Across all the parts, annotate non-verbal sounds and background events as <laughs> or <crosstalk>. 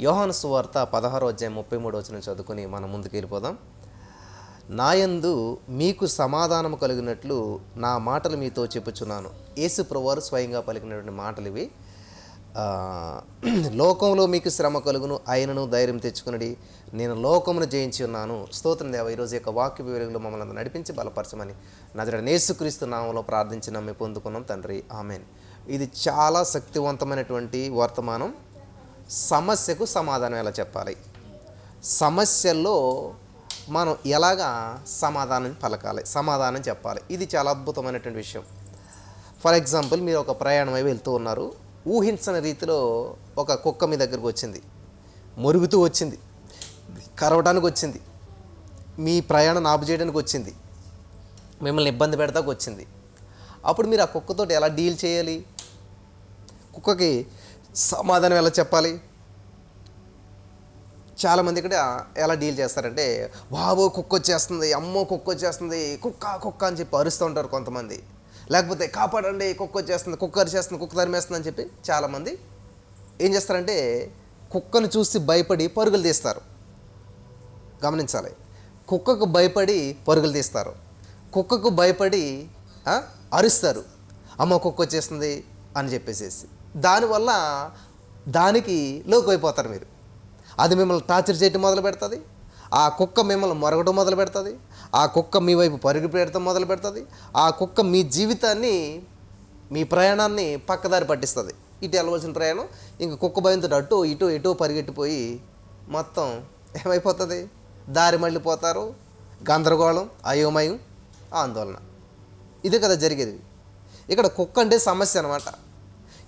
యోహాను సువార్త పదహారో అధ్యాయం ముప్పై మూడు వచ్చిన చదువుకొని మనం ముందుకు వెళ్ళిపోదాం. నాయందు మీకు సమాధానము కలిగినట్లు నా మాటలు మీతో చెప్పుచున్నాను. యేసు ప్రభువారు స్వయంగా పలికినటువంటి మాటలు ఇవి. లోకంలో మీకు శ్రమ కలుగును ఆయనను ధైర్యం తెచ్చుకునడి. నేను లోకమును జయించి ఉన్నాను. స్తోత్రం దేవ ఈరోజు యొక్క వాక్య వివరంలో మమ్మల్ని అందరూ నడిపించి బలపరచమని నజర నేసుక్రీస్తు నామంలో ప్రార్థించి నమ్మి పొందుకున్నాం తండ్రి. ఆమెన్. ఇది చాలా శక్తివంతమైనటువంటి వర్తమానం. సమస్యకు సమాధానం ఎలా చెప్పాలి? సమస్యల్లో మనం ఎలాగా సమాధానం పలకాలి? సమాధానం చెప్పాలి. ఇది చాలా అద్భుతమైనటువంటి విషయం. ఫర్ ఎగ్జాంపుల్ మీరు ఒక ప్రయాణమై వెళ్తూ ఉన్నారు. ఊహించని రీతిలో ఒక కుక్క మీ దగ్గరకు వచ్చింది. మురుగుతూ వచ్చింది. కరవటానికి వచ్చింది. మీ ప్రయాణం ఆపు చేయడానికి వచ్చింది. మిమ్మల్ని ఇబ్బంది పెడతాకు వచ్చింది. అప్పుడు మీరు ఆ కుక్కతోటి ఎలా డీల్ చేయాలి? కుక్కకి సమాధానం ఎలా చెప్పాలి? చాలామంది ఇక్కడ ఎలా డీల్ చేస్తారంటే బాబో కుక్క వచ్చేస్తుంది అమ్మో కుక్క వచ్చేస్తుంది కుక్క కుక్క అని చెప్పి అరుస్తూ ఉంటారు కొంతమంది. లేకపోతే కాపాడండి కుక్క వచ్చేస్తుంది కుక్క అరిచేస్తుంది కుక్క తరిమేస్తుంది అని చెప్పి చాలామంది ఏం చేస్తారంటే కుక్కను చూసి భయపడి పరుగులు తీస్తారు. గమనించాలి. కుక్కకు భయపడి పరుగులు తీస్తారు. కుక్కకు భయపడి అరుస్తారు. అమ్మ కుక్క వచ్చేస్తుంది అని చెప్పేసేసి. దానివల్ల దానికి లోకైపోతారు మీరు. అది మిమ్మల్ని టార్చర్ చేయటం మొదలు పెడుతుంది. ఆ కుక్క మిమ్మల్ని మొరగటం మొదలు పెడుతుంది. ఆ కుక్క మీ వైపు పరుగు పెడతాం మొదలు పెడుతుంది. ఆ కుక్క మీ జీవితాన్ని మీ ప్రయాణాన్ని పక్కదారి పట్టిస్తుంది. ఇటు వెళ్ళవలసిన ప్రయాణం ఇంక కుక్క భయంతో అటు ఇటు ఇటు పరిగెట్టిపోయి మొత్తం ఏమైపోతుంది? దారి మళ్ళీపోతారు గందరగోళం అయోమయం ఆందోళన. ఇదే కదా జరిగేది. ఇక్కడ కుక్క అంటే సమస్య అనమాట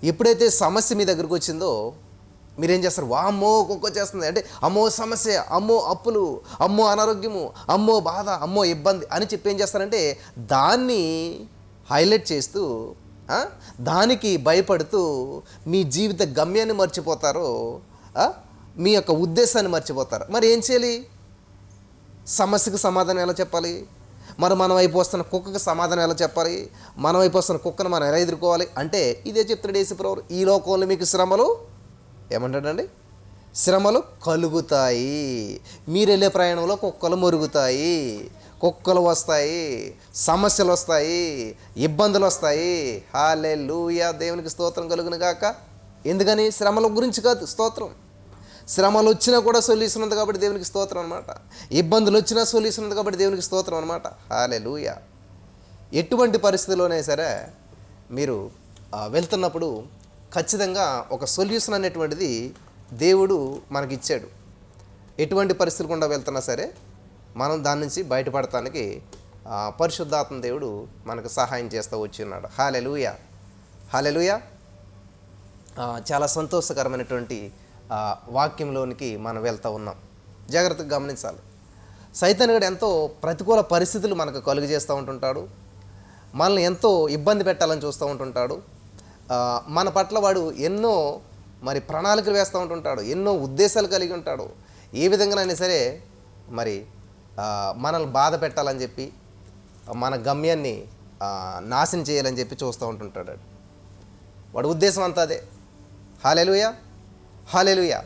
ఎప్పుడైతే సమస్య మీ దగ్గరకు వచ్చిందో మీరేం చేస్తారు? వామ్మో కుక్క చేస్తుంది అంటే అమ్మో సమస్య అమ్మో అప్పులు అమ్మో అనారోగ్యము అమ్మో బాధ అమ్మో ఇబ్బంది అని చెప్పి ఏం చేస్తారంటే దాన్ని హైలైట్ చేస్తూ దానికి భయపడుతూ మీ జీవిత గమ్యాన్ని మర్చిపోతారు మీ యొక్క ఉద్దేశాన్ని మర్చిపోతారు. మరి ఏం చేయాలి? సమస్యకు సమాధానం ఎలా చెప్పాలి? మరి మనం వైపు వస్తున్న కుక్కకు సమాధానం ఎలా చెప్పాలి? మన వైపు వస్తున్న కుక్కను మనం ఎలా ఎదుర్కోవాలి? అంటే ఇదే చెప్తున్నాడు యేసుప్రభు ఈ లోకంలో మీకు శ్రమలు ఏమంటాడండి? శ్రమలు కలుగుతాయి. మీరు వెళ్ళే ప్రయాణంలో కుక్కలు మురుగుతాయి. కుక్కలు వస్తాయి. సమస్యలు వస్తాయి. ఇబ్బందులు వస్తాయి. హాలే లూయా దేవునికి స్తోత్రం కలుగును గాక. ఎందుకని? శ్రమల గురించి కాదు స్తోత్రం. శ్రమలు వచ్చినా కూడా సొల్యూషన్ ఉంది కాబట్టి దేవునికి స్తోత్రం అనమాట ఇబ్బందులు వచ్చినా సొల్యూషన్ ఉంది కాబట్టి దేవునికి స్తోత్రం అనమాట హాలే లూయా ఎటువంటి పరిస్థితిలోనే సరే మీరు వెళ్తున్నప్పుడు ఖచ్చితంగా ఒక సొల్యూషన్ అనేటువంటిది దేవుడు మనకి ఇచ్చాడు ఎటువంటి పరిస్థితులు గుండా వెళ్తున్నా సరే మనం దాని నుంచి బయటపడటానికి పరిశుద్ధాత్మ దేవుడు మనకు సహాయం చేస్తూ వచ్చి ఉన్నాడు హాలెలుయ. హాలెలుయ చాలా సంతోషకరమైనటువంటి వాక్యంలోనికి మనం వెళ్తూ ఉన్నాం. జాగ్రత్తగా గమనించాలి. సైతానుగడు ఎంతో ప్రతికూల పరిస్థితులు మనకు కలుగు చేస్తూ ఉంటుంటాడు. మనల్ని ఎంతో ఇబ్బంది పెట్టాలని చూస్తూ ఉంటుంటాడు. మన పట్ల వాడు ఎన్నో మరి ప్రణాళికలు వేస్తూ ఉంటుంటాడు ఎన్నో ఉద్దేశాలు కలిగి ఉంటాడు. ఏ విధంగానైనా సరే మరి మనల్ని బాధ పెట్టాలని చెప్పి మన గమ్యాన్ని నాశనం చేయాలని చెప్పి చూస్తూ ఉంటుంటాడు వాడు. ఉద్దేశం అంతా అదే. హాలెలుయా? హాలెలుయా.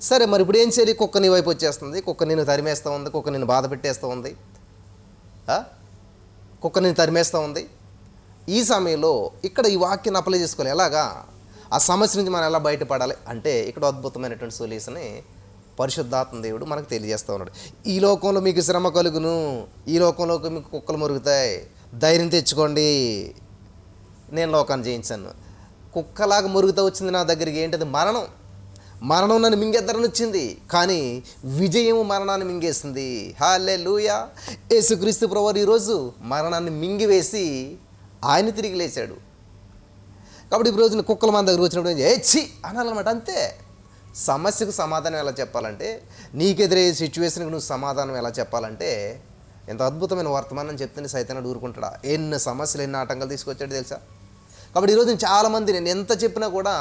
సరే మరి ఇప్పుడు ఏం చేయాలి? కుక్క నీ వైపు వచ్చేస్తుంది. కుక్క నిన్ను తరిమేస్తూ ఉంది. కుక్క నిన్ను బాధ పెట్టేస్తూ ఉంది. కుక్క నిన్ను తరిమేస్తూ ఉంది. ఈ సమయంలో ఇక్కడ ఈ వాక్యాన్ని అప్లై చేసుకోవాలి. ఎలాగా? ఆ సమస్య నుంచి మనం ఎలా బయటపడాలి? అంటే ఇక్కడ అద్భుతమైనటువంటి సొల్యూషన్ని పరిశుద్ధాత్మ దేవుడు మనకు తెలియజేస్తూ ఉన్నాడు. ఈ లోకంలో మీకు శ్రమ కలుగును. ఈ లోకంలో మీకు కుక్కలు మురుగుతాయి. ధైర్యం తెచ్చుకోండి. నేను లోకాన్ని జయించాను. కుక్కలాగా మురుగుతూ వచ్చింది నా దగ్గరికి ఏంటది? మరణం. మరణం నన్ను మింగేద్దరని వచ్చింది. కానీ విజయం మరణాన్ని మింగేసింది. హాలే లూయా యేసుక్రీస్తు ప్రభు ఈరోజు మరణాన్ని మింగివేసి ఆయన తిరిగి లేచాడు. కాబట్టి ఈ రోజున కుక్కల మన దగ్గర వచ్చినప్పుడు ఏ ఛీ! అనాలన్నమాట అంతే. సమస్యకు సమాధానం ఎలా చెప్పాలంటే నీకెదురయ్యే సిచ్యువేషన్కి నువ్వు సమాధానం ఎలా చెప్పాలంటే ఎంత అద్భుతమైన వర్తమానం చెప్తే సైతాన్ని ఊరుకుంటాడా? ఎన్ని సమస్యలు ఎన్ని ఆటంకాలు తీసుకొచ్చాడు తెలుసా? కాబట్టి ఈరోజు చాలామంది నేను ఎంత చెప్పినా కూడా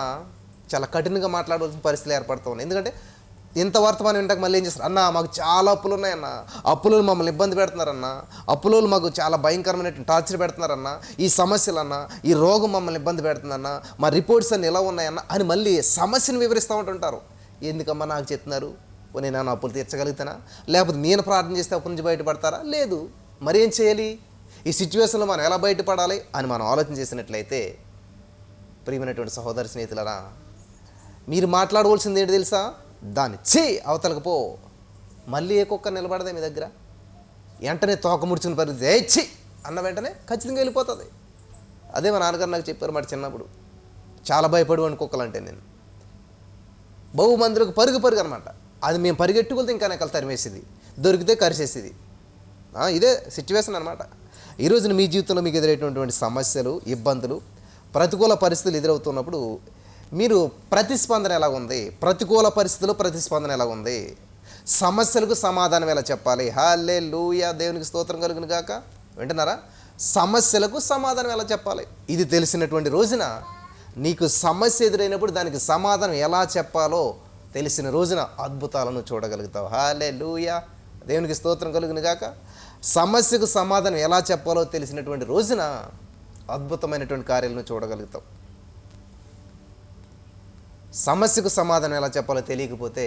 చాలా కఠినంగా మాట్లాడవలసిన పరిస్థితులు ఏర్పడుతూ ఉన్నాయి. ఎందుకంటే ఇంత వర్తమానం వింటాక మళ్ళీ ఏం చేస్తారు? అన్న మాకు చాలా అప్పులు ఉన్నాయన్న అప్పులు మమ్మల్ని ఇబ్బంది పెడుతున్నారన్న. అప్పులు మాకు చాలా భయంకరమైన టార్చర్ పెడుతున్నారన్న. ఈ సమస్యలు అన్న ఈ రోగం మమ్మల్ని ఇబ్బంది పెడుతుందన్న మా రిపోర్ట్స్ అన్నీ ఎలా ఉన్నాయన్న అని మళ్ళీ సమస్యను వివరిస్తూ ఉంటుంటారు. ఎందుకమ్మా నాకు చెప్తున్నారు? నేను నా అప్పులు తీర్చగలుగుతానా? లేకపోతే నేను ప్రార్థన చేస్తే అప్పు నుంచి బయటపడతారా? లేదు. మరి ఏం చేయాలి? ఈ సిచ్యువేషన్లో మనం ఎలా బయటపడాలి అని మనం ఆలోచన చేసినట్లయితే ప్రియమైనటువంటి సహోదర స్నేహితులరా మీరు మాట్లాడవలసింది ఏంటి తెలుసా? దాన్ని చే అవతలకు పో. మళ్ళీ ఏ కుక్క నిలబడదే మీ దగ్గర? వెంటనే తోక ముడుచుకుని పరిస్థితి ఏ చి అన్న వెంటనే ఖచ్చితంగా వెళ్ళిపోతుంది. అదే మా నాన్నగారు నాకు చెప్పారు మాట చిన్నప్పుడు. చాలా భయపడేవాడిని కుక్కలు అంటే నేను. బహుమందులకు పరుగు పరుగు అనమాట అది మేము పరిగెట్టుకుంటే ఇంకా నెక్కలు తరిమేసేది. దొరికితే కరిచేసేది ఇదే సిచ్యువేషన్ అనమాట ఈ రోజున మీ జీవితంలో మీకు ఎదురైనటువంటి సమస్యలు ఇబ్బందులు ప్రతికూల పరిస్థితులు ఎదురవుతున్నప్పుడు మీరు ప్రతిస్పందన ఎలా ఉంది? ప్రతికూల పరిస్థితుల్లో ప్రతిస్పందన ఎలా ఉంది? సమస్యలకు సమాధానం ఎలా చెప్పాలి? హాలే లూయా దేవునికి స్తోత్రం కలుగును గాక. వింటున్నారా? సమస్యలకు సమాధానం ఎలా చెప్పాలి? ఇది తెలిసినటువంటి రోజున నీకు సమస్య ఎదురైనప్పుడు దానికి సమాధానం ఎలా చెప్పాలో తెలిసిన రోజున అద్భుతాలను చూడగలుగుతావు. హాలే లూయా దేవునికి స్తోత్రం కలుగును గాక. సమస్యకు సమాధానం ఎలా చెప్పాలో తెలిసినటువంటి రోజున అద్భుతమైనటువంటి కార్యాలను చూడగలుగుతాం సమస్యకు సమాధానం ఎలా చెప్పాలో తెలియకపోతే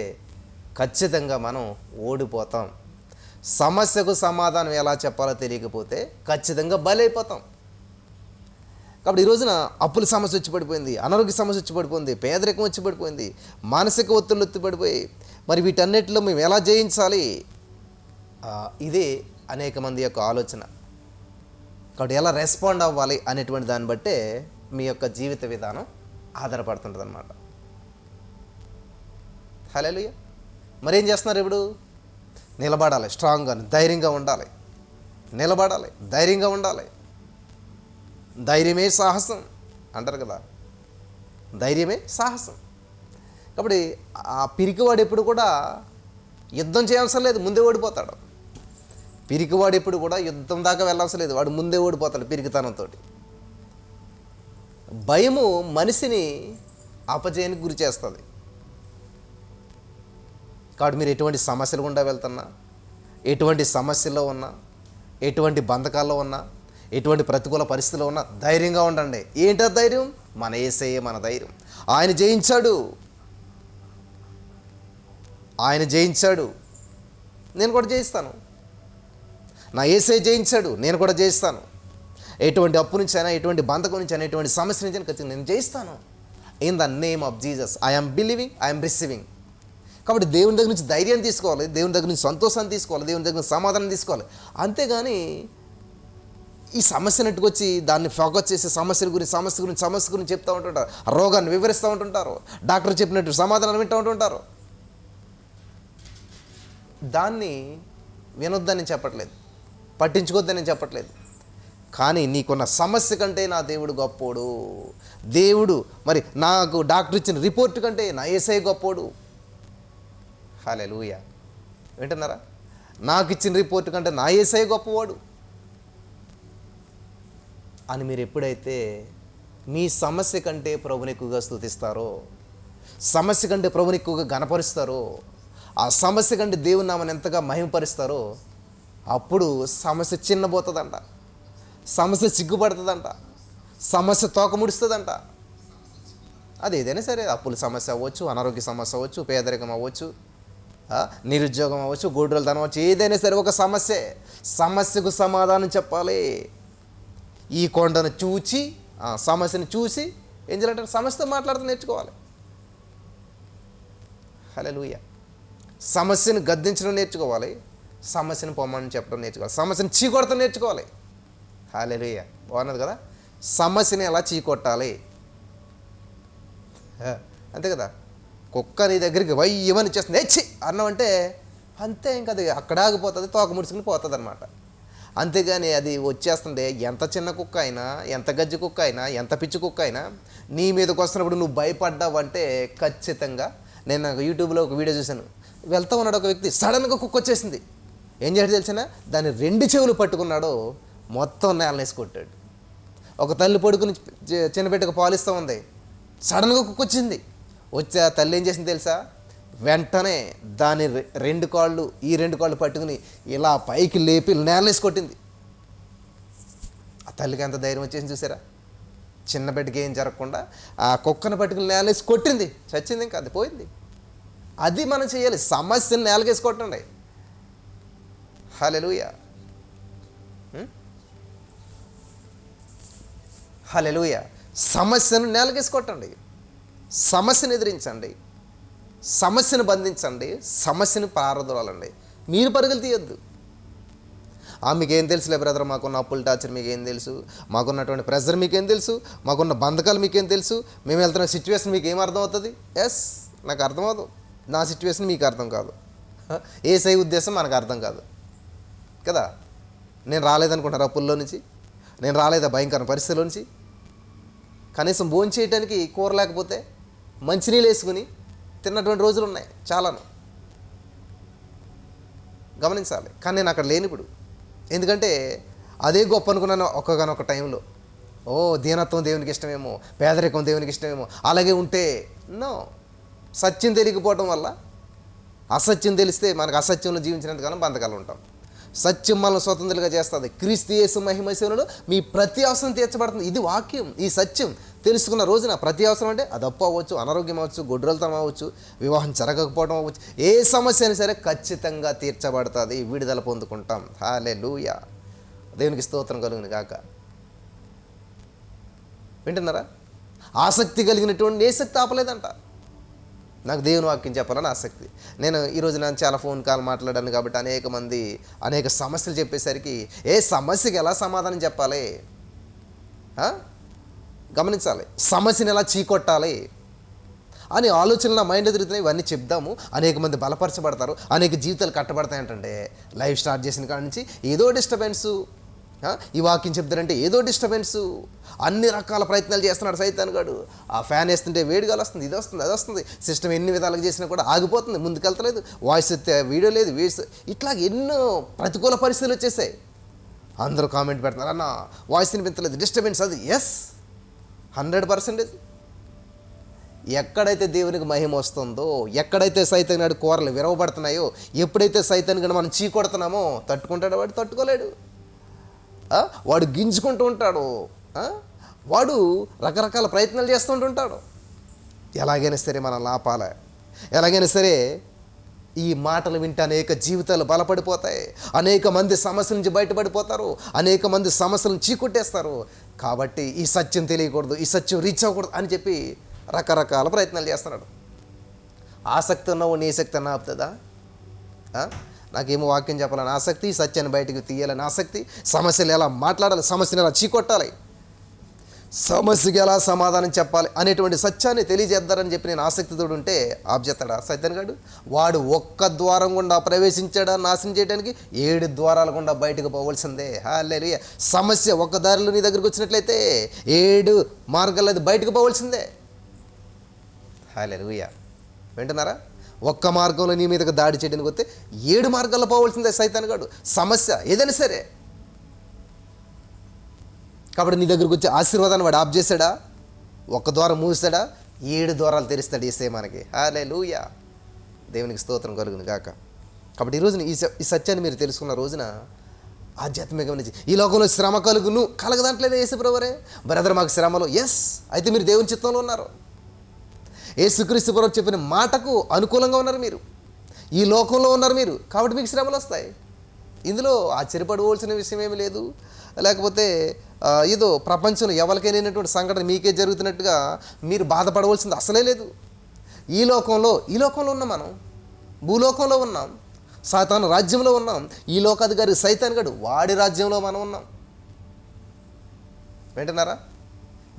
ఖచ్చితంగా మనం ఓడిపోతాం. సమస్యకు సమాధానం ఎలా చెప్పాలో తెలియకపోతే ఖచ్చితంగా బలైపోతాం. కాబట్టి ఈ రోజున అప్పుల సమస్య వచ్చి పడిపోయింది అనారోగ్య సమస్య వచ్చి పడిపోయింది పేదరికం వచ్చి పడిపోయింది మానసిక ఒత్తిళ్ళు వచ్చి పడిపోయి మరి వీటన్నిటిలో మేము ఎలా జయించాలి? ఇదే అనేక మంది యొక్క ఆలోచన. కాబట్టి ఎలా రెస్పాండ్ అవ్వాలి అనేటువంటి దాన్ని బట్టే మీ యొక్క జీవిత విధానం ఆధారపడుతుంటుంది అన్నమాట హలో మరేం చేస్తున్నారు ఇప్పుడు? నిలబడాలి స్ట్రాంగ్గా ధైర్యంగా ఉండాలి. నిలబడాలి ధైర్యంగా ఉండాలి. ధైర్యమే సాహసం అంటారు కదా. ధైర్యమే సాహసం. కాబట్టి ఆ పిరికివాడు ఎప్పుడు కూడా యుద్ధం చేయవలసిన లేదు ముందే ఓడిపోతాడు. పిరికివాడు ఎప్పుడు కూడా యుద్ధం దాకా వెళ్ళవలసిన లేదు వాడు ముందే ఓడిపోతాడు పిరికితనంతో భయము మనిషిని అపజయానికి గురి చేస్తుంది. కాబట్టి మీరు ఎటువంటి సమస్యలు గుండా వెళ్తున్నా? ఎటువంటి సమస్యల్లో ఉన్నా? ఎటువంటి బంధకాల్లో ఉన్నా? ఎటువంటి ప్రతికూల పరిస్థితుల్లో ఉన్నా? ధైర్యంగా ఉండండి. ఏంటో ధైర్యం? మన ఏసయ్యే మన ధైర్యం. ఆయన జయించాడు. ఆయన జయించాడు. నేను కూడా జయిస్తాను. నా ఏసై జయించాడు. నేను కూడా జయిస్తాను. ఎటువంటి అప్పు నుంచి అయినా ఎటువంటి బంధకం నుంచి అయినా ఎటువంటి సమస్య నుంచి అయినా ఖచ్చితంగా నేను జయిస్తాను. In the name of Jesus I'm believing I'm receiving కాబట్టి దేవుని దగ్గర నుంచి ధైర్యం తీసుకోవాలి దేవుని దగ్గర నుంచి సంతోషాన్ని తీసుకోవాలి దేవుని దగ్గర నుంచి సమాధానం తీసుకోవాలి. అంతేగాని ఈ సమస్యను ఎట్టుకొచ్చి దాన్ని ఫోకస్ చేసి సమస్యల గురించి సమస్య గురించి సమస్య గురించి చెప్తూ ఉంటుంటారు. రోగాన్ని వివరిస్తూ ఉంటుంటారు. డాక్టర్ చెప్పినట్టు సమాధానం వింటూ ఉంటుంటారు. దాన్ని వినొద్దని చెప్పట్లేదు. పట్టించుకోవద్దని చెప్పట్లేదు. కానీ నీకున్న సమస్య కంటే నా దేవుడు గొప్పోడు. దేవుడు మరి నాకు డాక్టర్ ఇచ్చిన రిపోర్ట్ కంటే నా ఏసఐ గొప్పోడు. హాలే లూయ వింటున్నారా? నాకు ఇచ్చిన రిపోర్ట్ కంటే నా ఏసై గొప్పవాడు. అని మీరు ఎప్పుడైతే మీ సమస్య కంటే ప్రభుని ఎక్కువగా స్థుతిస్తారో సమస్య కంటే ప్రభుని ఎక్కువగా గనపరుస్తారో ఆ సమస్య కంటే దేవుని నామని ఎంతగా మహిమపరుస్తారో అప్పుడు సమస్య చిన్నబోతుందంట. సమస్య సిగ్గుపడుతుందంట. సమస్య తోక ముడుస్తుందంట. అది ఏదైనా సరే అప్పుల సమస్య అవ్వచ్చు అనారోగ్య సమస్య అవ్వచ్చు పేదరికం అవ్వచ్చు. నిరుద్యోగం అవ్వచ్చు గోడ్రలతనం అవ్వచ్చు ఏదైనా సరే ఒక సమస్యే. సమస్యకు సమాధానం చెప్పాలి. ఈ కొండను చూచి సమస్యను చూసి ఏం చేయాలంటే సమస్యతో మాట్లాడుతూ నేర్చుకోవాలి. హలో లూయ సమస్యను గద్దించడం నేర్చుకోవాలి. సమస్యను పొమ్మని చెప్పడం నేర్చుకోవాలి. సమస్యను చీకొడతం నేర్చుకోవాలి. హాలే లూయ బాగున్నది కదా? సమస్యని ఎలా చీకొట్టాలి? అంతే కదా? కుక్క నీ దగ్గరికి వయ్యమని చేస్తుంది ఎచ్చి అన్నమంటే అంతే ఇంకా అది అక్కడ ఆగిపోతుంది తోక ముడుచుకుని పోతుంది అనమాట అంతేగాని అది వచ్చేస్తుంటే ఎంత చిన్న కుక్క అయినా ఎంత గజ్జి కుక్క అయినా ఎంత పిచ్చి కుక్క అయినా నీ మీదకి వస్తున్నప్పుడు నువ్వు భయపడ్డావంటే ఖచ్చితంగా నేను నాకు యూట్యూబ్లో ఒక వీడియో చూశాను. వెళ్తా ఉన్నాడు ఒక వ్యక్తి సడన్గా కుక్క వచ్చేసింది. ఏం చేయడం తెలిసిన దాని రెండు చెవులు పట్టుకున్నాడు మొత్తం నేలనేసి కొట్టాడు ఒక తల్లి పడుకుని చి- చిన్న బిడ్డకు పాలిస్తూ ఉంది. సడన్గా కుక్క వచ్చింది. వచ్చే తల్లి ఏం చేసింది తెలుసా? వెంటనే దాని రె- రెండు కాళ్ళు ఈ రెండు కాళ్ళు పట్టుకుని ఇలా పైకి లేపి నేలనేసి కొట్టింది. ఆ తల్లికి ఎంత ధైర్యం వచ్చేసింది చూసారా? చిన్న బిడ్డకి ఏం జరగకుండా ఆ కుక్కను పట్టుకుని నేలనేసి కొట్టింది. చచ్చింది ఇంకా అది పోయింది. అది మనం చేయాలి. సమస్యను నేలకేసుకోవటండి హలెలుయ హలెలుయ సమస్యను నేలకేసుకోవటండి సమస్యను ఎదిరించండి. సమస్యను బంధించండి. సమస్యను పారదోలాలండి. మీరు పరుగులు తీయొద్దు. ఆ మీకేం తెలుసులే బ్రదర్ మాకున్న అప్పుల టార్చర్ మీకేం తెలుసు? మాకున్నటువంటి ప్రెజర్ మీకేం తెలుసు? మాకున్న బంధకాలు మీకేం తెలుసు? మేము వెళ్తున్న సిచ్యువేషన్ మీకు ఏం అర్థం అవుతుంది ఎస్ నాకు అర్థమవుతుంది నా సిచ్యువేషన్ మీకు అర్థం కాదు. ఏ సై ఉద్దేశం మనకు అర్థం కాదు. కదా? నేను రాలేదనుకుంటారు అప్పుల్లో నుంచి? నేను రాలేదా భయంకర పరిస్థితిలో నుంచి? కనీసం భోజనం చేయడానికి కూర లేకపోతే? మంచినీళ్ళు వేసుకుని తిన్నటువంటి రోజులు ఉన్నాయి చాలాను. గమనించాలి. కానీ నేను అక్కడ లేని ఇప్పుడు. ఎందుకంటే అదే గొప్ప అనుకున్నాను ఒక్కగానొక్క టైంలో. ఓ దీనత్వం దేవునికి ఇష్టమేమో పేదరికం దేవునికి ఇష్టమేమో అలాగే ఉంటే నో. సత్యం తెలియకపోవడం వల్ల అసత్యం తెలిస్తే మనకు అసత్యంలో జీవించినంతకాలం బంధకాలు ఉంటాం. సత్యం మనల్ని స్వతంత్రులుగా చేస్తుంది. క్రీస్తు యేసు మహిమశివులలో మీ ప్రతి అవసరం తీర్చబడుతుంది. ఇది వాక్యం ఈ సత్యం. తెలుసుకున్న రోజున ప్రతి అవసరం అంటే అది అప్పు అవ్వచ్చు అనారోగ్యం అవ్వచ్చు గొడ్రలతనం అవ్వచ్చు వివాహం జరగకపోవడం అవ్వచ్చు ఏ సమస్య అయినా సరే ఖచ్చితంగా తీర్చబడుతుంది విడుదల పొందుకుంటాం. హాలే లూయా దేవునికి స్తోత్రం కలుగును కాక వింటున్నారా? ఆసక్తి కలిగినటువంటి ఏ శక్తి ఆపలేదంట. నాకు దేవుని వాక్యం చెప్పాలని ఆసక్తి. నేను ఈరోజు నేను చాలా ఫోన్ కాల్ మాట్లాడాను కాబట్టి అనేక మంది అనేక సమస్యలు చెప్పేసరికి ఏ సమస్యకి ఎలా సమాధానం చెప్పాలి? గమనించాలి. సమస్యని ఎలా చీకొట్టాలి? అని ఆలోచనలు నా మైండ్ ఎదురుతున్నాయి ఇవన్నీ చెప్దాము. అనేక మంది బలపరచబడతారు. అనేక జీవితాలు కట్టబడతాయి అంటే లైఫ్ స్టార్ట్ చేసిన కాడ నుంచి ఏదో డిస్టర్బెన్సు. ఈ వాక్యం చెప్తారంటే ఏదో డిస్టర్బెన్సు. అన్ని రకాల ప్రయత్నాలు చేస్తున్నాడు సైతాన్ గాడు. ఆ ఫ్యాన్ వేస్తుంటే వేడిగాలు వస్తుంది ఇది వస్తుంది అది వస్తుంది. సిస్టమ్ ఎన్ని విధాలుగా చేసినా కూడా ఆగిపోతుంది ముందుకెళ్తలేదు. వాయిస్ ఎత్తే వీడియో లేదు వీడియోస్ ఇట్లా ఎన్నో ప్రతికూల పరిస్థితులు వచ్చేసాయి. అందరూ కామెంట్ పెడుతున్నారు అన్న వాయిస్ వినిపించలేదు డిస్టర్బెన్స్ అది. Yes hundred percentage. ఎక్కడైతే దేవునికి మహిమ వస్తుందో ఎక్కడైతే సైతం నాడు కూరలు విరవబడుతున్నాయో ఎప్పుడైతే సైతాన్ని కనుక మనం చీకొడుతున్నామో తట్టుకుంటాడు వాడు? తట్టుకోలేడు. వాడు గింజుకుంటూ ఉంటాడు. వాడు రకరకాల ప్రయత్నాలు చేస్తుంటుంటాడు ఎలాగైనా సరే మనం లాపాలి. ఎలాగైనా సరే ఈ మాటలు వింటే అనేక జీవితాలు బలపడిపోతాయి. అనేక మంది సమస్యల నుంచి బయటపడిపోతారు. అనేక మంది సమస్యలను చీకొట్టేస్తారు. కాబట్టి ఈ సత్యం తెలియకూడదు ఈ సత్యం రీచ్ అవ్వకూడదు అని చెప్పి రకరకాల ప్రయత్నాలు చేస్తున్నాడు. ఆసక్తి ఉన్నావు నీ శక్తి అన్న ఆపుతుందా? నాకేమో వాక్యం చెప్పాలని ఆసక్తి సత్యాన్ని బయటకు తీయాలని ఆసక్తి సమస్యలు ఎలా మాట్లాడాలి సమస్యను ఎలా చీకొట్టాలి? సమస్యకి ఎలా సమాధానం చెప్పాలి అనేటువంటి సత్యాన్ని తెలియజేద్దారని చెప్పి నేను ఆసక్తితో ఉంటే ఆబ్జెత్తాడా సత్యన్ గారు వాడు ఒక్క ద్వారం గుండా ప్రవేశించాడా? నాశనం చేయడానికి ఏడు ద్వారాల గుండా బయటకు పోవలసిందే. హాలే సమస్య ఒక్క దారిలో నీ దగ్గరికి వచ్చినట్లయితే ఏడు మార్గాల్లో అది బయటకు పోవలసిందే. హాలే వింటున్నారా? ఒక్క మార్గంలో నీ మీదకి దాడి చేయడానికి వస్తే ఏడు మార్గాల్లో పోవలసిందే సైతాన్ గాడు. సమస్య ఏదైనా సరే. కాబట్టి నీ దగ్గరకు వచ్చే ఆశీర్వాదాన్ని వాడు ఆఫ్ చేశాడా? ఒక్క ద్వారం మూసాడా? ఏడు ద్వారాలు తెరుస్తాడు ఏసే మనకి. హాలే లూయా దేవునికి స్తోత్రం కలుగును కాక కాబట్టి ఈ రోజున ఈ స- ఈ సత్యాన్ని మీరు తెలుసుకున్న రోజున ఆధ్యాత్మికమైన నుంచి ఈ లోకంలో శ్రమ కలుగును. కలగదంటలేదు యేసు బ్రదర్ మాకు శ్రమలు. ఎస్ అయితే మీరు దేవుని చిత్తంలో ఉన్నారు. యేసుక్రీస్తు ప్రభు చెప్పిన మాటకు అనుకూలంగా ఉన్నారు మీరు. ఈ లోకంలో ఉన్నారు మీరు. కాబట్టి మీకు శ్రమలు వస్తాయి. ఇందులో ఆశ్చర్యపడవలసిన విషయం ఏమీ లేదు. లేకపోతే ఏదో ప్రపంచంలో ఎవరికైనాటువంటి సంఘటన మీకే జరుగుతున్నట్టుగా మీరు బాధపడవలసింది అసలే లేదు. ఈ లోకంలో ఈ లోకంలో ఉన్నాం మనం. భూలోకంలో ఉన్నాం. సాతాను రాజ్యంలో ఉన్నాం. ఈ లోకాధికారి సైతాన్ గడు వాడి రాజ్యంలో మనం ఉన్నాం. వింటున్నారా?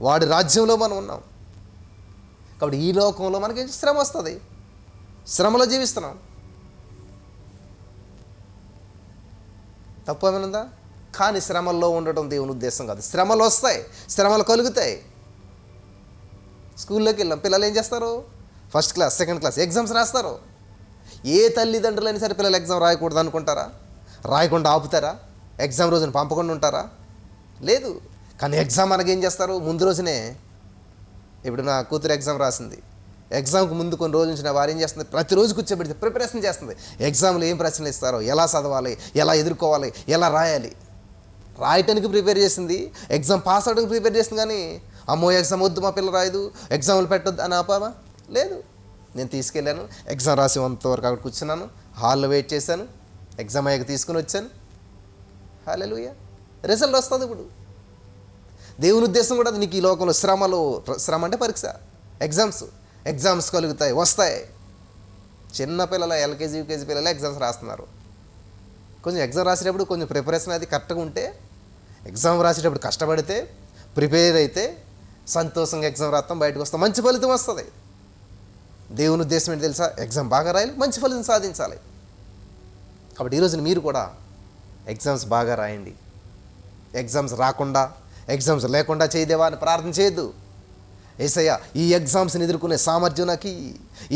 వాడి రాజ్యంలో మనం ఉన్నాం. కాబట్టి ఈ లోకంలో మనకి శ్రమ వస్తుంది. శ్రమలో జీవిస్తున్నాం. తప్పు ఏమైనా ఉందా? కానీ శ్రమల్లో ఉండటం దేవుని ఉద్దేశం కాదు. శ్రమలు వస్తాయి శ్రమలు కలుగుతాయి. స్కూల్లోకి వెళ్ళాం పిల్లలు ఏం చేస్తారు? First class second class exams రాస్తారు. ఏ తల్లిదండ్రులైనా సరే పిల్లలు ఎగ్జామ్ రాయకూడదు అనుకుంటారా? రాయకుండా ఆపుతారా? ఎగ్జామ్ రోజున పంపకుండా ఉంటారా? లేదు. కానీ ఎగ్జామ్ మనకి ఏం చేస్తారు? ముందు రోజునే ఇప్పుడు నా కూతురు ఎగ్జామ్ రాసింది. ఎగ్జామ్కి ముందు కొన్ని రోజుల నుంచి నా వారు ఏం చేస్తుంది? ప్రతిరోజు కూర్చోబెడితే ప్రిపరేషన్ చేస్తుంది. ఎగ్జామ్లో ఏం ప్రశ్నలు ఇస్తారో? ఎలా చదవాలి? ఎలా ఎదుర్కోవాలి? ఎలా రాయాలి? రాయటానికి ప్రిపేర్ చేసింది. ఎగ్జామ్ పాస్ అవడానికి ప్రిపేర్ చేసింది కానీ అమ్మో ఎగ్జామ్ వద్దు మా పిల్ల రాయదు. ఎగ్జామ్లు పెట్టొద్దు అని ఆపామా లేదు. నేను తీసుకెళ్ళాను. ఎగ్జామ్ రాసి అంతవరకు అక్కడ కూర్చున్నాను. హాల్లో వెయిట్ చేశాను. ఎగ్జామ్ అయ్యాక తీసుకుని వచ్చాను. హాలెలుయ రిజల్ట్ వస్తుంది ఇప్పుడు. దేవుని ఉద్దేశం కూడా అది నీకు ఈ లోకంలో శ్రమలు శ్రమ అంటే పరీక్ష. ఎగ్జామ్స్. ఎగ్జామ్స్ కలుగుతాయి వస్తాయి. చిన్న పిల్లల ఎల్కేజీ యూకేజీ పిల్లలు ఎగ్జామ్స్ రాస్తున్నారు. కొంచెం ఎగ్జామ్ రాసేటప్పుడు కొంచెం ప్రిపరేషన్ అది కరెక్ట్గా ఉంటే ఎగ్జామ్ రాసేటప్పుడు కష్టపడితే ప్రిపేర్ అయితే సంతోషంగా ఎగ్జామ్ రాస్తాం బయటకు వస్తాం మంచి ఫలితం వస్తుంది. దేవుని ఉద్దేశం ఏంటి తెలుసా? ఎగ్జామ్ బాగా రాయాలి మంచి ఫలితం సాధించాలి. కాబట్టి ఈరోజు మీరు కూడా ఎగ్జామ్స్ బాగా రాయండి. ఎగ్జామ్స్ రాకుండా ఎగ్జామ్స్ లేకుండా చేయదేవా అని ప్రార్థన చేయొద్దు. ఏసయ్య ఈ ఎగ్జామ్స్ని ఎదుర్కొనే సామర్థ్యం నాకు.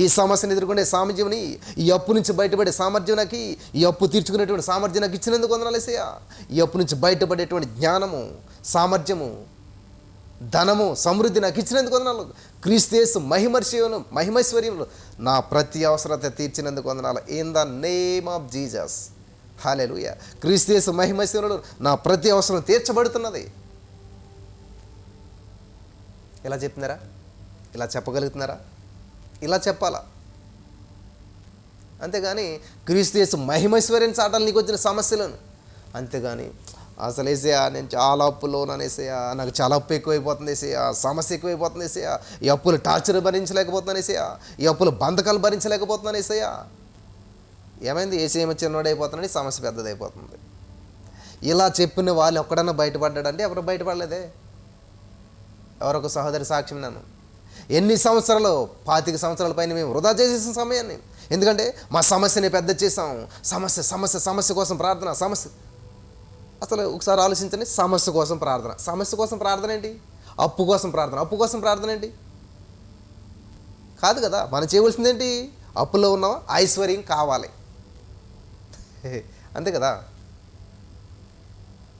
ఈ సమస్యను ఎదుర్కొనే సామర్థ్యంని ఈ అప్పు నుంచి బయటపడే సామర్థ్యం నాకు. ఈ అప్పు తీర్చుకునేటువంటి సామర్థ్యం నాకు ఇచ్చినందుకు వందనాలు ఏసయ్య. ఈ అప్పు నుంచి బయటపడేటువంటి జ్ఞానము సామర్థ్యము ధనము సమృద్ధి నాకు ఇచ్చినందుకు వందనాలు. క్రీస్తేసు మహిమర్శివను మహిమైశ్వర్యములు నా ప్రతి అవసరత తీర్చినందుకు వందనాలు. In the name of Jesus hallelujah క్రీస్తేసు మహిమైశ్వర్యులు నా ప్రతి అవసరం తీర్చబడుతున్నది. ఇలా చెప్తున్నారా? ఇలా చెప్పగలుగుతున్నారా? ఇలా చెప్పాలా? అంతేగాని క్రీస్తు మహిమైశ్వర్యం చాటాలి నీకు వచ్చిన సమస్యలను. అంతేగాని అసలు వేసేయా నేను చాలా అప్పులో అనేసేయా నాకు చాలా అప్పు ఎక్కువైపోతుంది వేసేయా సమస్య ఎక్కువైపోతుంది వేసేయా ఈ అప్పులు టార్చర్ భరించలేకపోతున్నాను వేసేయా ఈ అప్పులు బంధకాలు భరించలేకపోతున్నాను వేసేయా ఏమైంది? ఏసీఎం చిన్నవాడైపోతున్నాడు సమస్య పెద్దదైపోతుంది. ఇలా చెప్పిన వాళ్ళు ఒక్కడన్నా బయటపడ్డాడంటే ఎవరు బయటపడలేదే. ఎవరొక సహోదరి సాక్ష్యం నన్ను. ఎన్ని సంవత్సరాలు పాతిక సంవత్సరాల పైన మేము వృధా చేసేసిన సమయాన్ని. ఎందుకంటే మా సమస్యని పెద్ద చేసాం సమస్య సమస్య సమస్య కోసం ప్రార్థన సమస్య. అసలు ఒకసారి ఆలోచించండి సమస్య కోసం ప్రార్థన. సమస్య కోసం ప్రార్థన ఏంటి? అప్పు కోసం ప్రార్థన. అప్పు కోసం ప్రార్థన ఏంటి? కాదు కదా మనం చేయవలసింది ఏంటి? అప్పులో ఉన్నావా? ఐశ్వర్యం కావాలి. <laughs> అంతే కదా.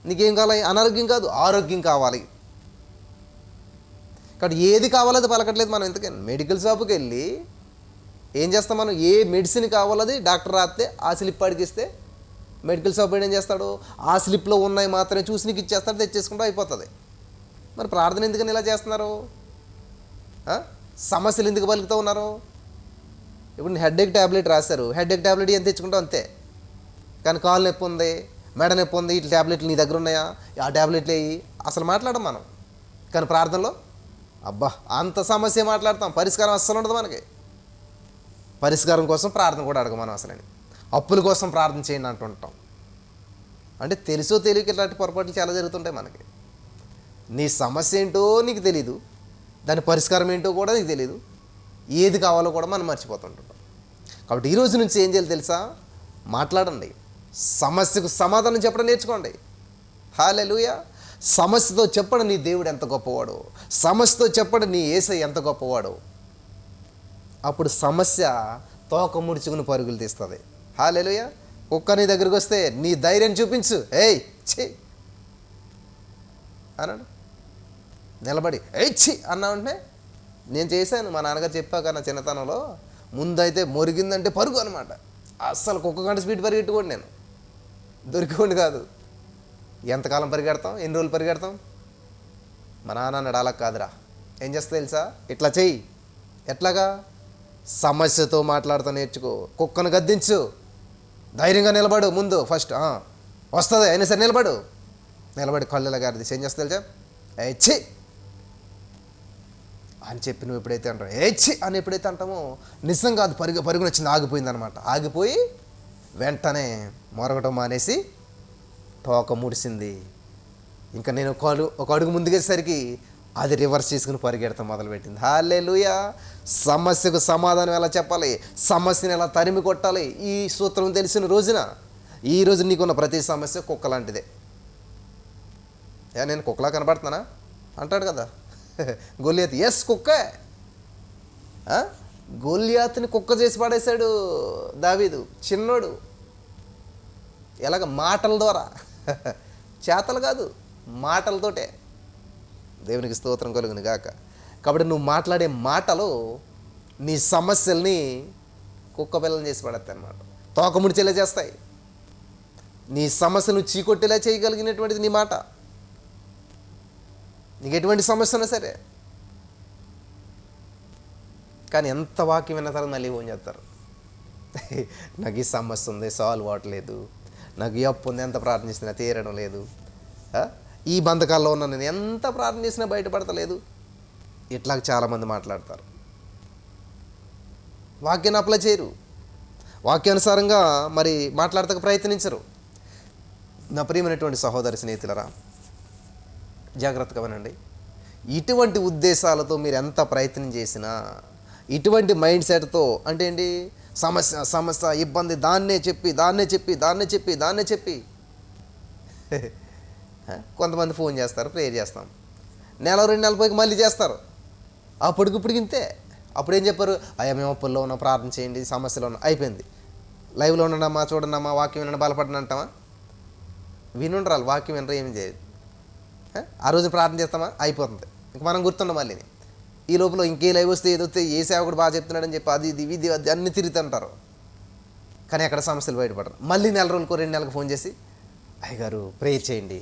నీకేం కావాలి? అనారోగ్యం కాదు ఆరోగ్యం కావాలి. కాబట్టి ఏది కావాలో అది పలకట్లేదు మనం. ఎందుకని? మెడికల్ షాప్కి వెళ్ళి ఏం చేస్తాం మనం? ఏ మెడిసిన్ కావాలది డాక్టర్ రాస్తే ఆ స్లిప్ అడిగిస్తే మెడికల్ షాప్ ఏం చేస్తాడు? ఆ స్లిప్లో ఉన్నాయి మాత్రమే చూసి నీకు ఇచ్చేస్తాడు తెచ్చేసుకుంటూ అయిపోతుంది. మరి ప్రార్థన ఎందుకని ఇలా చేస్తున్నారు? సమస్యలు ఎందుకు పలుకుతూ ఉన్నారు? ఇప్పుడు హెడ్ఏక్ ట్యాబ్లెట్ రాశారు. హెడ్ఏక్ ట్యాబ్లెట్ ఎంత తెచ్చుకుంటావు? అంతే. కానీ కాలు నొప్పి ఉంది మెడ నొప్పి ఉంది ఇట్లా ట్యాబ్లెట్లు నీ దగ్గర ఉన్నాయా? ఆ ట్యాబ్లెట్లు వేయి అసలు మాట్లాడం మనం. కానీ ప్రార్థనలో అబ్బా అంత సమస్య మాట్లాడతాం. పరిష్కారం అస్సలు ఉండదు మనకి. పరిష్కారం కోసం ప్రార్థన కూడా అడగ మనం అసలని. అప్పుల కోసం ప్రార్థన చేయండి అంటుంటాం. అంటే తెలుసో తెలియక ఇలాంటి పొరపాట్లు చాలా జరుగుతుంటాయి మనకి. నీ సమస్య ఏంటో నీకు తెలీదు. దాని పరిష్కారం ఏంటో కూడా నీకు తెలీదు. ఏది కావాలో కూడా మనం మర్చిపోతుంటాం. కాబట్టి ఈ రోజు నుంచి ఏం చేయాలి తెలుసా? మాట్లాడండి. సమస్యకు సమాధానం చెప్పడం నేర్చుకోండి. హాలెలుయ. సమస్యతో చెప్పడం నీ దేవుడు ఎంత గొప్పవాడు. సమస్యతో చెప్పడం నీ ఏసై ఎంత గొప్పవాడు. అప్పుడు సమస్య తోక ముడుచుకుని పరుగులు తీస్తుంది. హాలేలుయ కుక్క నీ దగ్గరికి వస్తే నీ ధైర్యం చూపించు. ఏయ్ ఛీ. అన్నాడు. నిలబడి ఏయ్ ఛీ అన్నా ఉంటే నేను చేశాను. మా నాన్నగారు చెప్పాక నా చిన్నతనంలో ముందైతే మురిగిందంటే పరుగు అనమాట అస్సలు కుక్క గంట స్పీడ్ పరిగెట్టుకోండి నేను. దొరికిపోండి కాదు. ఎంతకాలం పరిగెడతాం? ఎన్ని రోజులు పరిగెడతాం? మా నాన్న అన్నాడు అలా కాదురా. ఏం చేస్తా తెలుసా? ఇట్లా చెయ్యి. ఎట్లాగా? సమస్యతో మాట్లాడుతూ నేర్చుకో. కుక్కను గద్దించు. ధైర్యంగా నిలబడు ముందు ఫస్ట్ వస్తుంది అయినా సరే నిలబడు. నిలబడి కళ్ళులా గారిది. ఏం చేస్తా తెలుసా? ఏచ్చి అని చెప్పి నువ్వు ఎప్పుడైతే అంటావు ఏచ్చి అని ఎప్పుడైతే అంటామో నిజం కాదు పరుగు పరుగునొచ్చింది ఆగిపోయిందనమాట ఆగిపోయింది అనమాట ఆగిపోయి వెంటనే మొరగటం మానేసి తోక ముడిసింది. ఇంకా నేను ఒక అడుగు ఒక అడుగు ముందుకేసరికి అది రివర్స్ చేసుకుని పరిగెడతాం మొదలుపెట్టింది. హాలే సమస్యకు సమాధానం ఎలా చెప్పాలి? సమస్యను ఎలా తరిమి కొట్టాలి? ఈ సూత్రం తెలిసిన రోజున ఈ రోజు నీకున్న ప్రతి సమస్య కుక్క లాంటిదే. ఏ నేను కుక్కలా కనబడుతున్నానా అంటాడు కదా. <laughs> గొలియాత్ ఎస్ కుక్కే! ఆ? కుక్క చేసి పడేశాడు దావీదు. చిన్నోడు. ఎలాగ మాటల ద్వారా. చేతలు కాదు మాటలతోటే. దేవునికి స్తోత్రం కలుగును గాక. కాబట్టి నువ్వు మాట్లాడే మాటలు నీ సమస్యల్ని కుక్క పిల్లలు చేసి పడతాయి అన్నమాట. తోక ముడిచేలా చేస్తాయి. నీ సమస్యను చీకొట్టేలా చేయగలిగినటువంటిది నీ మాట. నీకు ఎటువంటి సమస్య ఉన్నా సరే. కానీ ఎంత వాక్యం విన్న తర్వాత మళ్ళీ ఫోన్ చేస్తారు. <laughs> నాకు ఈ సమస్య ఉంది సాల్వ్ అవ్వట్లేదు. నాకు ఈ అప్పు ఉంది ఎంత ప్రార్థించినా తీరడం లేదు. ఈ బంధకాల్లో ఉన్న నేను ఎంత ప్రార్థన చేసినా బయటపడతలేదు. ఇట్లా చాలామంది మాట్లాడతారు. వాక్యాన్ని అప్లై చేయరు. వాక్యానుసారంగా మరి మాట్లాడతకు ప్రయత్నించరు. నా ప్రియమైనటువంటి సహోదరి స్నేహితులరా జాగ్రత్తగా వినండి. ఇటువంటి ఉద్దేశాలతో మీరు ఎంత ప్రయత్నం చేసినా ఇటువంటి మైండ్ సెట్తో అంటే ఏంటి? సమస్య సమస్య ఇబ్బంది దాన్నే చెప్పి దాన్నే చెప్పి దాన్నే చెప్పి దాన్నే చెప్పి. <laughs> కొంతమంది ఫోన్ చేస్తారు ప్రేయర్ చేస్తాం. నెల రెండు నెలల పోయి మళ్ళీ చేస్తారు. అప్పటికి ఇప్పుడు ఇంతే. అప్పుడు ఏం చెప్పారు? అయ్యా మేము అప్పుల్లో ఉన్నాం ప్రార్థన చేయండి సమస్యలో ఉన్నాం అయిపోయింది. లైవ్లో ఉండడమ్మా చూడండమ్మా వాక్యం వినండి బలపడండి అంటామా వినుండ్రాలు వాక్యం వినరు ఏమి చేయదు ఆ? ఆ రోజు ప్రార్థన చేస్తామా? అయిపోతుంది. ఇంక మనం గుర్తుండం మళ్ళీ ఈ లోపల ఇంకే లైవ్ వస్తే ఏదొస్తే ఏ సేవకుడు బాగా చెప్తున్నాడని చెప్పి అది ఇది ఇది అది అన్ని తిరుగుతుంటారు. కానీ అక్కడ సమస్యలు బయటపడరు. మళ్ళీ నెల రోజులకు రెండు నెలలకు ఫోన్ చేసి అయ్యగారు ప్రేయర్ చేయండి.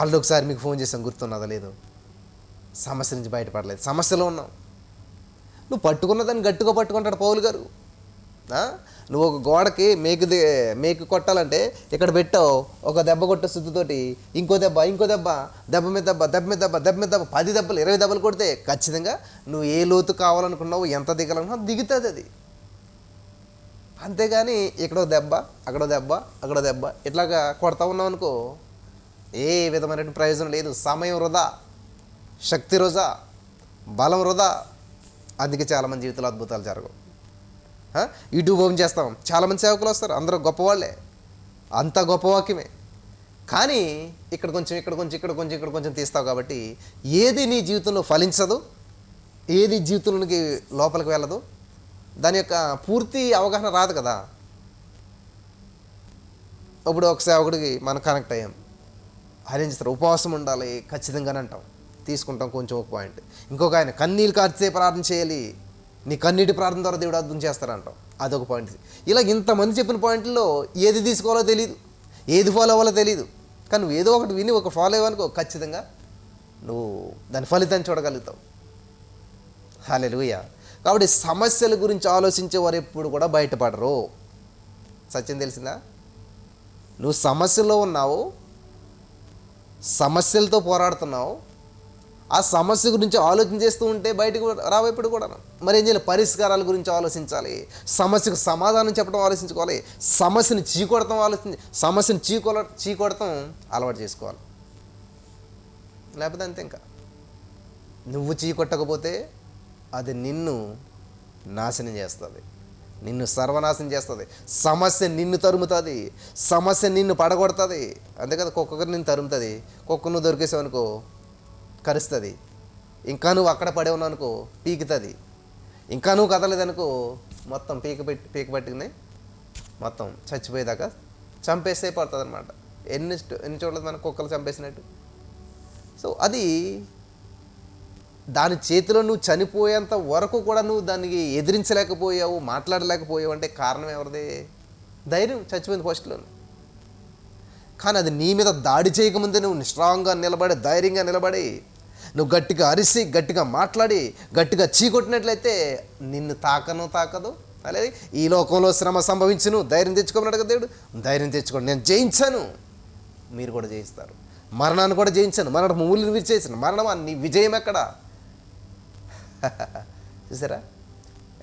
ఆల్రెడీ ఒకసారి మీకు ఫోన్ చేసాం గుర్తున్నదా లేదు? సమస్య నుంచి బయటపడలేదు. సమస్యలో ఉన్నావు నువ్వు పట్టుకున్న దాన్ని గట్టిగా పట్టుకుంటాడు పౌలు గారు. నువ్వు ఒక గోడకి మేకు మేకు కొట్టాలంటే ఇక్కడ పెట్టావు ఒక దెబ్బ కొట్టే శుద్ధితోటి ఇంకో దెబ్బ ఇంకో దెబ్బ దెబ్బ మీద దెబ్బ దెబ్బ మీద దెబ్బ దెబ్బ మీద దెబ్బ పది దెబ్బలు ఇరవై దెబ్బలు కొడితే ఖచ్చితంగా నువ్వు ఏ లోతు కావాలనుకున్నావు ఎంత దిగాలనుకున్నావు దిగుతుంది అది. అంతేగాని ఇక్కడో దెబ్బ అక్కడో దెబ్బ అక్కడో దెబ్బ ఇట్లాగా కొడతా ఉన్నావు అనుకో ఏ విధమైన ప్రయోజనం లేదు. సమయం వృధా శక్తి వృధా బలం వృధా. అందుకే చాలామంది జీవితంలో అద్భుతాలు జరగవు. ఆ? యూట్యూబ్ చేస్తాం. చాలామంది సేవకులు వస్తారు. అందరూ గొప్పవాళ్ళే. అంత గొప్ప వాక్యమే. కానీ ఇక్కడ కొంచెం ఇక్కడ కొంచెం ఇక్కడ కొంచెం ఇక్కడ కొంచెం తీస్తావు కాబట్టి ఏది నీ జీవితంలో ఫలించదు ఏది జీవితంలోనికి లోపలికి వెళ్ళదు దాని యొక్క పూర్తి అవగాహన రాదు కదా. ఇప్పుడు ఒక సేవకుడికి మనం కనెక్ట్ అయ్యాం. ఆయన చేస్తారు? ఉపవాసం ఉండాలి ఖచ్చితంగానే అంటాం. తీసుకుంటాం కొంచెం ఒక పాయింట్ ఇంకొక ఆయన కన్నీళ్ళు కార్చే ప్రార్థన చేయాలి. నీ కన్నీటి ప్రార్థన ద్వారా దేవుడు అర్థం చేస్తారంటాం అదొక పాయింట్ ఇలా ఇంతమంది చెప్పిన పాయింట్లో ఏది తీసుకోవాలో తెలియదు ఏది ఫాలో అవ్వాలో తెలియదు కానీ నువ్వు ఏదో ఒకటి విని ఒక ఫాలో అవ్వనుకో ఖచ్చితంగా నువ్వు దాని ఫలితాన్ని చూడగలుగుతావు. హాలెలుయ కాబట్టి సమస్యల గురించి ఆలోచించే వారు ఎప్పుడు కూడా బయటపడరు. సత్యం తెలిసిందా? నువ్వు సమస్యలో ఉన్నావు సమస్యలతో పోరాడుతున్నావు ఆ సమస్య గురించి ఆలోచన చేస్తూ ఉంటే బయటకు రావేపుడు కూడా మరి ఏం చేయాలి? పరిష్కారాల గురించి ఆలోచించాలి. సమస్యకు సమాధానం చెప్పడం ఆలోచించుకోవాలి. సమస్యను చీకొడతాం ఆలోచించి సమస్యను చీకొల చీకొడతాం అలవాటు చేసుకోవాలి. లేకపోతే అంతే ఇంకా. నువ్వు చీకొట్టకపోతే అది నిన్ను నాశనం చేస్తుంది. నిన్ను సర్వనాశనం చేస్తుంది. సమస్య నిన్ను తరుముతుంది. సమస్య నిన్ను పడగొడుతుంది. అంతే కదా కుక్కకు నిన్ను తరుముతుంది. కుక్క నువ్వు దొరికేసావనుకో కరుస్తుంది. ఇంకా నువ్వు అక్కడ పడే ఉన్నావు అనుకో పీకుతుంది. ఇంకా నువ్వు కదలేదనుకో మొత్తం పీక పెట్టి పీక పట్టుకుని మొత్తం చచ్చిపోయేదాకా చంపేస్తే పడుతుంది అనమాట ఎన్ని ఎన్ని చోట్ల మన కుక్కలు చంపేసినట్టు. సో అది దాని చేతిలో నువ్వు చనిపోయేంత వరకు కూడా నువ్వు దానికి ఎదిరించలేకపోయావు మాట్లాడలేకపోయావు అంటే కారణం ఎవరిది? ధైర్యం చచ్చిపోయింది ఫస్ట్లో కానీ అది నీ మీద దాడి చేయకముందే నువ్వు స్ట్రాంగ్గా నిలబడి ధైర్యంగా నిలబడి నువ్వు గట్టిగా అరిసి గట్టిగా మాట్లాడి గట్టిగా చీకొట్టినట్లయితే నిన్ను తాకను తాకదు. అలాగే ఈ లోకంలో శ్రమ సంభవించును. ధైర్యం తెచ్చుకోమన్నాడు కదా దేవుడు. ధైర్యం తెచ్చుకోండి. నేను జయించాను. మీరు కూడా జయిస్తారు. మరణాన్ని కూడా జయించాను. మరణ మూలిని విరిచేసాను. మరణం నీ విజయం ఎక్కడ? <laughs> చూసారా?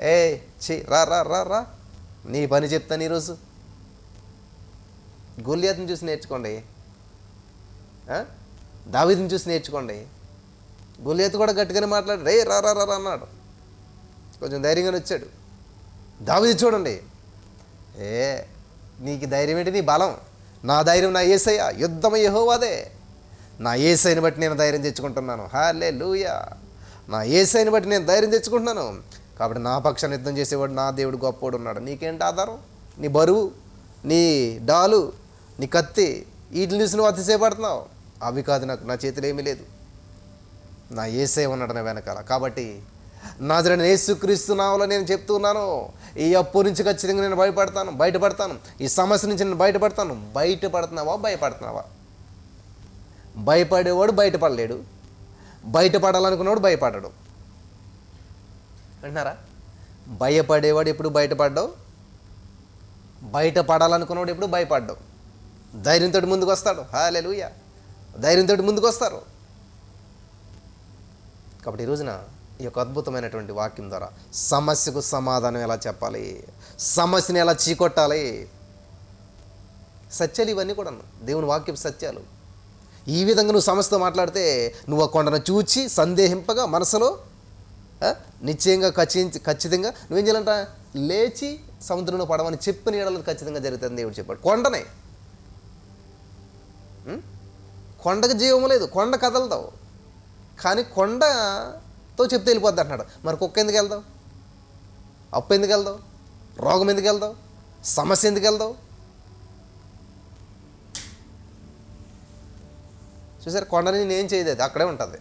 ఏ చీ రా రా రా రా. నీ పని చెప్తాను ఈరోజు. గొల్లియాతని చూసి నేర్చుకోండి. దావిదిని చూసి నేర్చుకోండి. గొల్లియాత్ కూడా గట్టిగానే మాట్లాడు. రే రా రా రా రా" అన్నాడు. కొంచెం ధైర్యంగానే వచ్చాడు. దావిది చూడండి. ఏ నీకు ధైర్యం ఏంటి? నీ బలం. నా ధైర్యం నా ఏసయ్య. యుద్ధం యెహోవాదే. నా ఏసైని బట్టి నేను ధైర్యం తెచ్చుకుంటున్నాను. హాలే లూయా నా ఏసైని బట్టి నేను ధైర్యం తెచ్చుకుంటున్నాను. కాబట్టి నా పక్షాన్ని యుద్ధం చేసేవాడు నా దేవుడు గొప్పోడు ఉన్నాడు. నీకేంటి ఆధారం? నీ బరువు నీ డాలు నీ కత్తి. వీటిని చూసి నువ్వు అతిశయపడుతున్నావు. అవి కాదు నాకు. నా చేతిలో ఏమీ లేదు. నా ఏసే ఉన్నాడు నా వెనకాల. కాబట్టి నాజరైన యేసుక్రీస్తు నావలో నేను చెప్తున్నాను ఈ అప్పు నుంచి ఖచ్చితంగా నేను భయపడతాను బయటపడతాను. ఈ సమస్య నుంచి నేను బయటపడతాను. బయటపడుతున్నావా భయపడుతున్నావా? భయపడేవాడు బయటపడలేడు. బయటపడాలనుకున్నవాడు భయపడడు. వింటున్నారా? భయపడేవాడు ఎప్పుడు బయటపడ్డావు? బయటపడాలనుకున్నవాడు ఎప్పుడు భయపడ్డావు? ధైర్యంతో ముందుకు వస్తాడు హాలెలుయ. ధైర్యంతో ముందుకు వస్తారు కాబట్టి ఈ రోజున ఈ యొక్క అద్భుతమైనటువంటి వాక్యం ద్వారా సమస్యకు సమాధానం ఎలా చెప్పాలి? సమస్యని ఎలా చీకొట్టాలి? సత్యాలు ఇవన్నీ కూడా దేవుని వాక్యం సత్యాలు. ఈ విధంగా నువ్వు సమస్యతో మాట్లాడితే నువ్వు ఆ కొండను చూచి సందేహింపగా మనసులో నిశ్చయంగా ఖచ్చితంగా ఖచ్చితంగా నువ్వేం చేయాలంట? లేచి సముద్రంలో పడవని చెప్పిన ఏడలో ఖచ్చితంగా జరుగుతుంది దేవుడు చెప్పాడు. కొండనే. కొండకు జీవం లేదు. కొండ కదలదావు కానీ కొండతో చెప్తే వెళ్ళిపోద్ది అంటున్నాడు. మరి కుక్క ఎందుకు వెళ్దావు? అప్పు ఎందుకు వెళ్దావు? రోగం ఎందుకు వెళ్దావు? సమస్య ఎందుకు వెళ్దావు? చూసారు కొండ నేనేం చేయదు అది. అక్కడే ఉంటుంది.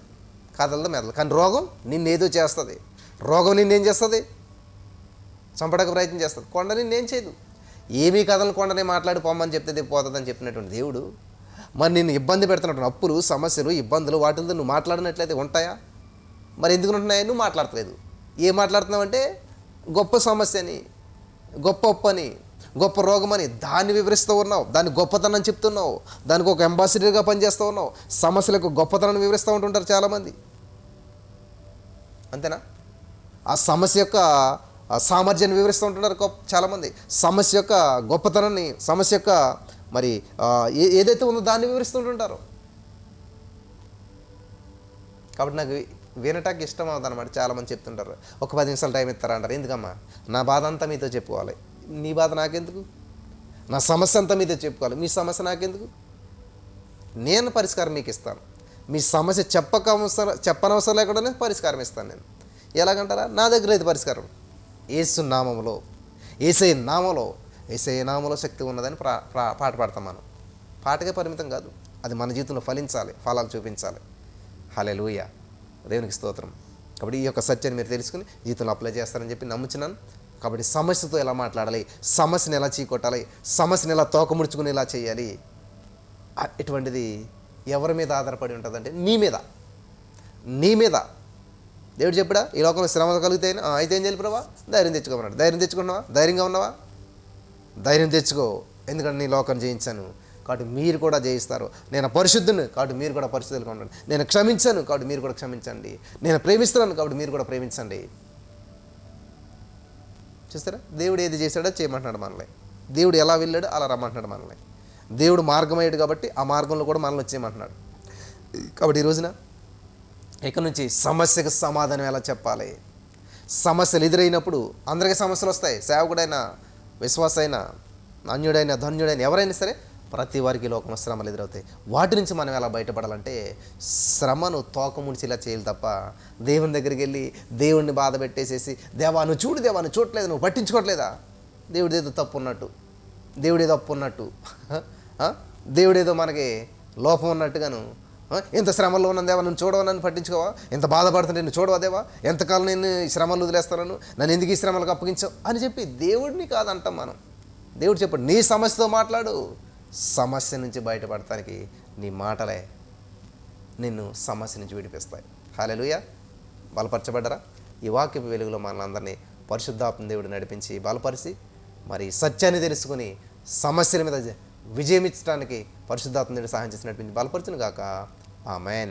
కదలదు మెదలు. కానీ రోగం నిన్నేదో చేస్తుంది. రోగం నిన్నేం చేస్తుంది? చంపడానికి ప్రయత్నం చేస్తుంది. కొండ నిన్నేం చేయదు. ఏమీ కథలు కొండనే మాట్లాడి పొమ్మని చెప్తే పోతుందని చెప్పినటువంటి దేవుడు మరి నేను ఇబ్బంది పెడుతున్నట్టు అప్పులు సమస్యలు ఇబ్బందులు వాటితో నువ్వు మాట్లాడినట్లయితే ఉంటాయా? మరి ఎందుకు ఉంటున్నాయి నువ్వు మాట్లాడట్లేదు ఏం మాట్లాడుతున్నావు అంటే గొప్ప సమస్యని గొప్ప అప్పని గొప్ప రోగమని దాన్ని వివరిస్తూ ఉన్నావు. దాని గొప్పతనం చెప్తున్నావు. దానికి ఒక అంబాసిడర్గా పనిచేస్తూ ఉన్నావు. సమస్యలకు గొప్పతనాన్ని వివరిస్తూ ఉంటుంటారు చాలామంది. అంతేనా? ఆ సమస్య యొక్క సామర్థ్యాన్ని వివరిస్తూ ఉంటున్నారు గొప్ప- చాలామంది. సమస్య యొక్క గొప్పతనాన్ని సమస్య యొక్క మరి ఏ- ఏదైతే ఉందో దాన్ని వివరిస్తుంటుంటారు. కాబట్టి నాకు వినటానికి ఇష్టం అవుతుంది అనమాట చాలామంది చెప్తుంటారు. ఒక పది నిమిషాలు టైం ఇస్తారా అంటారు. ఎందుకమ్మా? నా బాధ అంతా మీతో చెప్పుకోవాలి. నీ బాధ నాకెందుకు? నా సమస్య అంతా మీతో చెప్పుకోవాలి. మీ సమస్య నాకెందుకు? నేను పరిష్కారం మీకు ఇస్తాను. మీ సమస్య చెప్పక అవసరం చెప్పనవసరం లేకుండానే పరిష్కారం ఇస్తాను నేను. ఎలాగంటారా? నా దగ్గర అయితే పరిష్కారం. ఏసు నామములో ఏసై నామలో ఏసై నామలో శక్తి ఉన్నదని ప్రా ప్రా- పాట పాడతాం మనం. పాటకే పరిమితం కాదు. అది మన జీవితంలో ఫలించాలి ఫలాలు చూపించాలి. హలే లూయ దేవునికి స్తోత్రం. కాబట్టి ఈ యొక్క సత్యాన్ని మీరు తెలుసుకుని జీవితంలో అప్లై చేస్తారని చెప్పి నమ్ముచున్నాను. కాబట్టి సమస్యతో ఎలా మాట్లాడాలి సమస్యను ఎలా చీకొట్టాలి సమస్యను ఎలా తోకముడుచుకుని ఎలా చేయాలి ఇటువంటిది ఎవరి మీద ఆధారపడి ఉంటుందంటే నీ మీద. నీ మీద. దేవుడు చెప్పడా ఈ లోకంలో శ్రమ కలిగితే అయితే ఏం చేయాలి ప్రభా? ధైర్యం తెచ్చుకోమన్నాడు. ధైర్యం తెచ్చుకున్నావా? ధైర్యంగా ఉన్నావా? ధైర్యం తెచ్చుకో ఎందుకంటే నీ లోకం జయించాను. కాబట్టి మీరు కూడా జయిస్తారు. నేను పరిశుద్ధుని కాబట్టి మీరు కూడా పరిశుద్ధులుగా ఉండండి. నేను క్షమించాను కాబట్టి మీరు కూడా క్షమించండి. నేను ప్రేమిస్తున్నాను కాబట్టి మీరు కూడా ప్రేమించండి. చూస్తారా? దేవుడు ఏది చేశాడో చేయమంటున్నాడు మనల్ని. దేవుడు ఎలా వెళ్ళాడో అలా రమ్మంటున్నాడు మనల్ని. దేవుడు మార్గమయ్యాడు కాబట్టి ఆ మార్గంలో కూడా మనల్ని వచ్చేయమంటున్నాడు. కాబట్టి ఈ రోజున ఇక నుంచి సమస్యకు సమాధానం ఎలా చెప్పాలి? సమస్యలు ఎదురైనప్పుడు అందరికీ సమస్యలు వస్తాయి. సేవకుడైనా విశ్వాసైన అన్యుడైనా ధన్యుడైన ఎవరైనా సరే ప్రతి వారికి లోకం లోకంలో శ్రమలు ఎదురవుతాయి. వాటి నుంచి మనం ఎలా బయటపడాలంటే శ్రమను తోకముడిచి ఇలా చేయాలి తప్ప దేవుని దగ్గరికి వెళ్ళి దేవుణ్ణి బాధ పెట్టేసేసి దేవా నువ్వు చూడు దేవా నువ్వు నువ్వు పట్టించుకోవట్లేదా? దేవుడిదేదో తప్పు ఉన్నట్టు దేవుడేదో అప్పు ఉన్నట్టు <laughs> దేవుడేదో మనకి లోపం ఉన్నట్టుగాను ఇంత శ్రమలో ఉన్నదేవా నన్ను చూడవా నన్ను పట్టించుకోవా? ఎంత బాధపడుతుంటే నేను చూడవా దేవా? ఎంతకాలం నేను ఈ శ్రమలు వదిలేస్తాను నన్ను? ఎందుకు ఈ శ్రమలకు అప్పగించావు? అని చెప్పి దేవుడిని కాదంటాం మనం. దేవుడు చెప్పాడు నీ సమస్యతో మాట్లాడు. సమస్య నుంచి బయటపడటానికి నీ మాటలే నిన్ను సమస్య నుంచి విడిపిస్తాయి. హాలెలుయ బలపరచబడ్డరా? ఈ వాక్యపు వెలుగులో మనందరినీ పరిశుద్ధాత్మ దేవుడు నడిపించి బలపరిచి మరి సత్యాన్ని తెలుసుకుని సమస్యల మీద విజయం ఇచ్చడానికి పరిశుద్ధాత్మ దేవుడు సహాయం చేసి నడిపించి బలపరచును గాక ఆమెన్